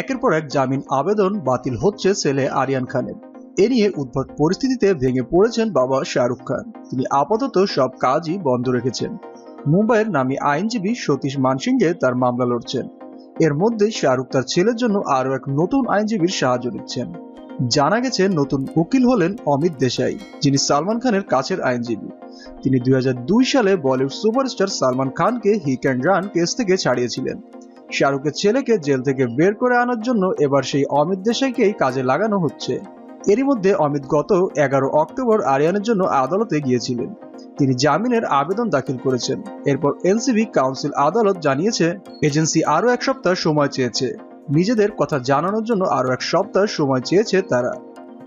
একের পর এক জামিন আবেদন বাতিল হচ্ছে ছেলে আরিয়ান খানের। এ নিয়ে উদ্ভট পরিস্থিতিতে ভেঙে পড়েছেন বাবা শাহরুখ খান। তিনি আপাতত সব কাজই বন্ধ রেখেছেন। মুম্বাইয়ের নামী আইনজীবী সতীশ মানসিংহে তার মামলা লড়ছেন। এর মধ্যে শাহরুখ তার ছেলের জন্য আরও এক নতুন আইনজীবীর সাহায্য নিচ্ছেন। জানা গেছে, নতুন উকিল হলেন অমিত দেশাই, যিনি সালমান খানের কাছের আইনজীবী। তিনি দুই হাজার দুই সালে বলিউড সুপারস্টার সালমান খানকে হিট অ্যান্ড রান কেস থেকে ছাড়িয়েছিলেন। শাহরুখের ছেলেকে জেল থেকে বের করে আনার জন্য এবার সেই অমিত দেশাইকেই কাজে লাগানো হচ্ছে। এরই মধ্যে অমিত গত এগারো অক্টোবর আরিয়ানের জন্য আদালতে গিয়েছিলেন। তিনি জামিনের আবেদন দাখিল করেছেন। এরপর এনসিবি কাউন্সিল আদালত জানিয়েছে, এজেন্সি আরও এক সপ্তাহ সময় চেয়েছে। নিজেদের কথা জানানোর জন্য আরও এক সপ্তাহ সময় চেয়েছে তারা।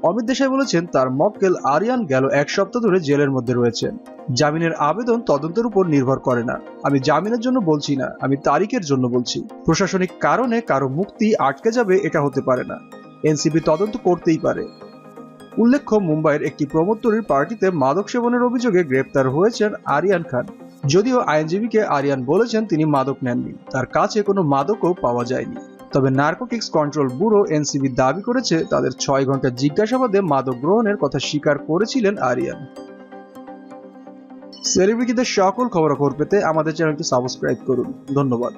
অমিত দেশাই বলেছেন, তার মক্কেল আরিয়ান গেল এক সপ্তাহ ধরে জেলের মধ্যে রয়েছেন জামিনের আবেদন তদন্তের উপর নির্ভর করে না। আমি জামিনের জন্য বলছি না, আমি তারিখের জন্য বলছি। প্রশাসনিক কারণে কারও মুক্তি আটকে যাবে এটা হতে পারে না। এনসিপি তদন্ত করতেই পারে। উল্লেখ্য, মুম্বাইয়ের একটি প্রমোত্তরীর পার্টিতে মাদক সেবনের অভিযোগে গ্রেপ্তার হয়েছেন আরিয়ান খান। যদিও আইনজীবীকে আরিয়ান বলেছেন, তিনি মাদক নেননি। তার কাছে কোনো মাদকও পাওয়া যায়নি। তবে নার্কোটিক্স কন্ট্রোল ব্যুরো এনসিবি দাবি করেছে তাদের ছয় ঘণ্টা জিজ্ঞাসাবাদে মাদক গ্রহণের কথা স্বীকার করেছিলেন আরিয়ান। সেলিব্রিটিদের সকল খবরাখবর পেতে আমাদের চ্যানেলটি সাবস্ক্রাইব করুন। ধন্যবাদ।